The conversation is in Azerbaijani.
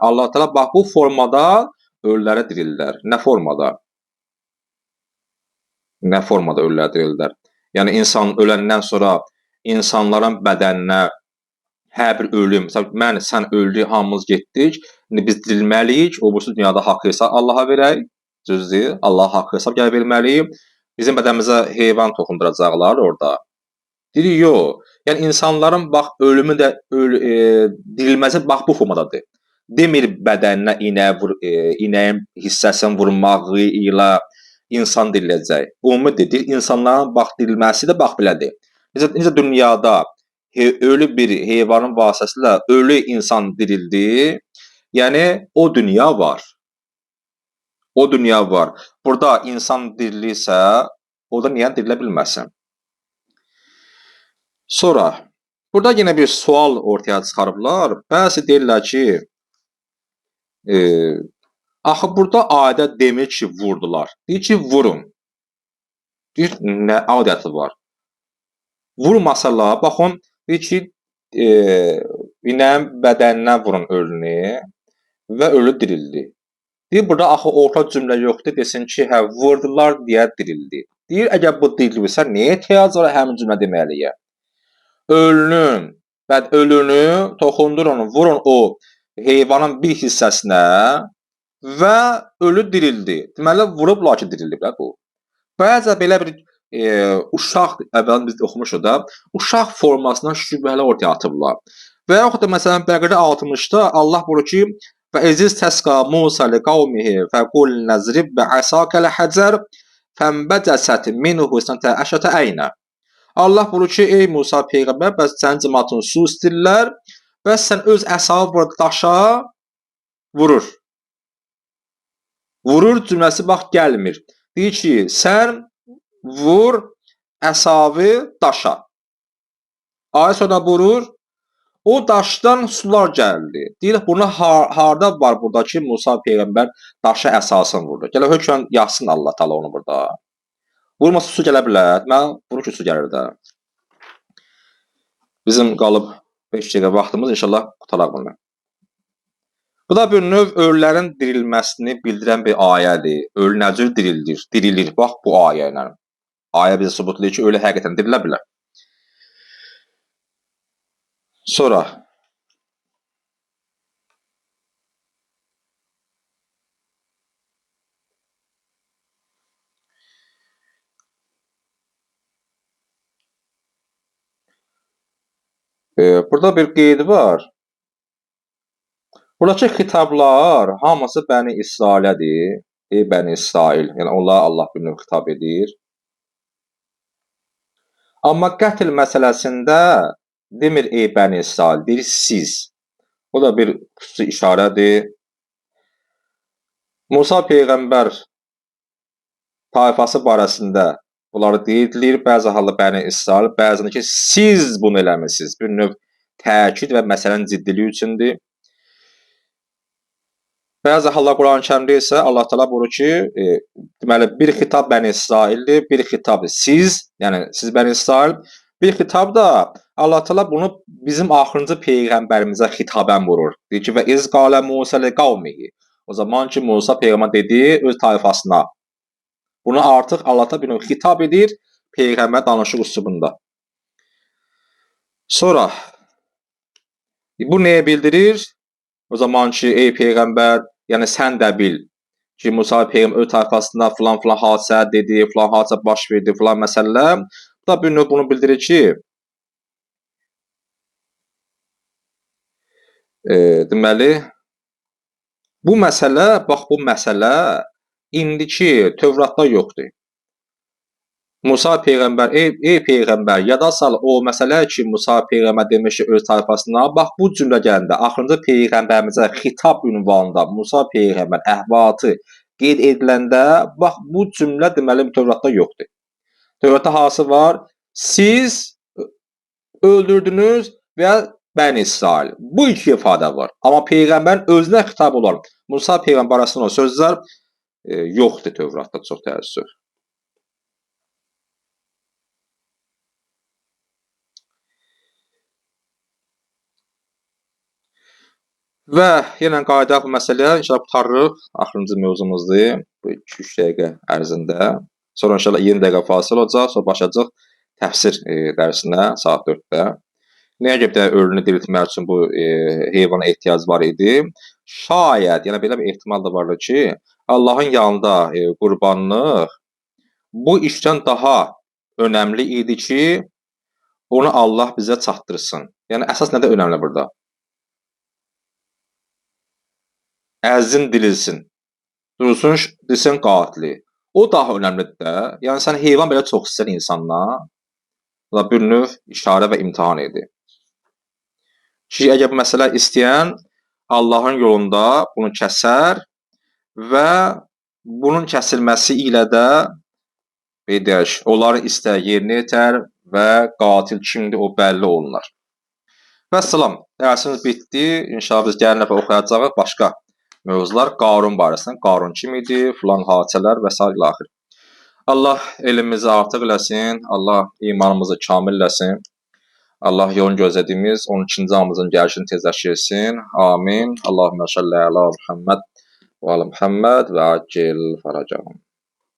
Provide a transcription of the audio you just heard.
Allah Teala bax bu formada ölüləri dirildirlər. Nə formada? Nə formada ölüləri dirildirlər? Yəni insan öləndən sonra insanların bədəninə hər bir ölüm, məsələn, mən, sən öldük, hamımız getdik. İndi biz dirilməliyik, o birisi dünyada haqq hesab Allaha verək. Düzdür? Allah haqq hesab gələ verməliyik. Bizim bədənimizə heyvan toxunduracaqlar orada. Deyir, yox. Yəni insanların bax ölümü də öl e, dirilməsi bax bu formadadır. Demir bədəninə inə vur, e, inəyin hissəsini vurmağı ilə insan diriləcək. Ümumi dedik, insanların bax dirilməsi də bax belədir. Necə, necə dünyada he, ölü bir heyvanın vasitəsilə ölü insan dirildi. Yəni o dünya var. O dünya var. Burada insan dirilirsə, o da niyə dirilə bilməsin? Sonra burada yenə bir sual ortaya çıxarıblar. Bəzi deyirlər ki, e, axı burada ayədə demir ki, vurdular. Deyir ki, vurun. Deyir, nə adəti var? Vurmasalar, baxın, deyir ki, e, inəyin bədəninə vurun ölünü və ölü dirildi. Deyir, burada axı orta cümlə yoxdur, desin ki, hə, vurdular deyə dirildi. Deyir, əgər bu dirilirsə, niyə ehtiyac var həmin cümlə deməliyə? ölünün bəd ölünü toxundurun, vurun o heyvanın bir hissəsinə və ölü dirildi. Deməli vurublar ki, diriliblər bu. Bəzə belə bir e, uşaq əvvəl biz oxumuşuq da, uşaq formasından şübhələr ortaya atıblar. Və yaxud da məsələn Bəqərə 60-da Allah buyurur ki: "Və eziz təsqa Musa li qavmihi fəqul nazrib bi asaka al-hajar fənbəcəsət minhu sanata əşətə əynə." Allah buyurur ki, ey Musa peyğəmbər, bəs sənin cəmaatın su istirlər, bəs sən öz əsanı burada daşa vurur. Vurur cümləsi bax gəlmir. Deyir ki, sən vur əsavı daşa. Ayə sonra vurur, o daşdan sular gəldi. Deyir, bunu har harda var burada ki, Musa peyğəmbər daşa əsasını vurdu. Gələ hökmən yazsın Allah Taala onu burada. Vurmasa su gələ bilər. Mən vurur ki, su gəlir də. Bizim qalıb 5 dəqiqə vaxtımız inşallah qutaraq bunu. Bu da bir növ ölülərin dirilməsini bildirən bir ayədir. Ölü nə cür dirilir? Bax bu ayə ilə. Ayə bizə sübutlayır ki, ölü həqiqətən dirilə bilər. Sonra Eee, burada bir qeyd var. Buradakı xitablar hamısı Bəni İsrailədir. Ey Bəni İsrail, yəni onlara Allah bir növ xitab edir. Amma qətl məsələsində demir ey Bəni İsrail, deyir siz. Bu da bir xüsusi işarədir. Musa peyğəmbər tayfası barəsində Bunları deyirdilər, bəzi halda Bəni İsrail, bəzində ki, siz bunu eləmisiniz. Bir növ təkid və məsələnin ciddiliyi üçündür. Bəzi hallar Quran-ı Kərimdə isə Allah Taala buyurur ki, e, deməli bir xitab Bəni İsraildir, bir xitab siz, yəni siz Bəni İsrail, bir xitab da Allah Taala bunu bizim axırıncı peyğəmbərimizə xitaben vurur. Deyir ki, və iz qalə Musa li qavmihi. O zaman ki Musa peyğəmbər dedi öz tayfasına. Bunu artıq Allah növ xitab edir peyğəmbər danışıq üslubunda. Sonra bu nəyə bildirir? O zaman ki, ey peyğəmbər, yəni sən də bil ki, Musa peyğəmbər öz tayfasında filan filan hadisə dedi, filan hadisə baş verdi, filan məsələlər. Bu da bir növ bunu bildirir ki, e, deməli bu məsələ, bax bu məsələ indiki Tövratda yoxdur. Musa peyğəmbər, ey, ey peyğəmbər, yada sal o məsələ ki, Musa peyğəmbər demiş ki, öz tayfasına, bax bu cümlə gələndə axırıncı peyğəmbərimizə xitab ünvanında Musa peyğəmbər əhvalatı qeyd ediləndə, bax bu cümlə deməli Tövratda yoxdur. Tövratda hansı var? Siz öldürdünüz və Bəni İsrail. Bu iki ifadə var. Amma peyğəmbərin özünə xitab olan Musa peyğəmbər arasında sözlər yoxdur Tövratda çox təəssüf. Və yenə qayıdaq məsələyə. İnşallah qurtarırıq. Axırıncı mövzumuzdur bu 2-3 dəqiqə ərzində. Sonra inşallah 20 dəqiqə fasilə olacaq. Sonra başlayacaq təfsir e, dərsinə saat 4-də. Nəyə görə də ölünü diriltmək üçün bu e, heyvana ehtiyac var idi? Şayət, yəni belə bir ehtimal da vardı ki, Allahın yanında e, qurbanlıq bu işdən daha önəmli idi ki, onu Allah bizə çatdırsın. Yəni əsas nədə önəmli burada? Əzin dirilsin. Dursun desin qatili. O daha önəmlidir də. Yəni sən heyvan belə çox istəyən insandan bu da bir növ işarə və imtahan idi. Ki əgər bu məsələ istəyən Allahın yolunda bunu kəsər və bunun kəsilməsi ilə də deyək, onların istəyi yerinə yetər və qatil kimdir o bəlli olunar. Vəssalam. Dərsimiz bitdi. İnşallah biz gələn dəfə oxuyacağıq başqa mövzular Qarun barəsində. Qarun kim idi, filan hadisələr və s. ilə axır. Allah elmimizi artıq eləsin, Allah imanımızı kamil eləsin. Allah yolun gözlədiyimiz 12-ci amızın gəlişini tezləşdirsin. Amin. Allahümmə salli əla Muhammed və alə Muhammed və acil faracahum.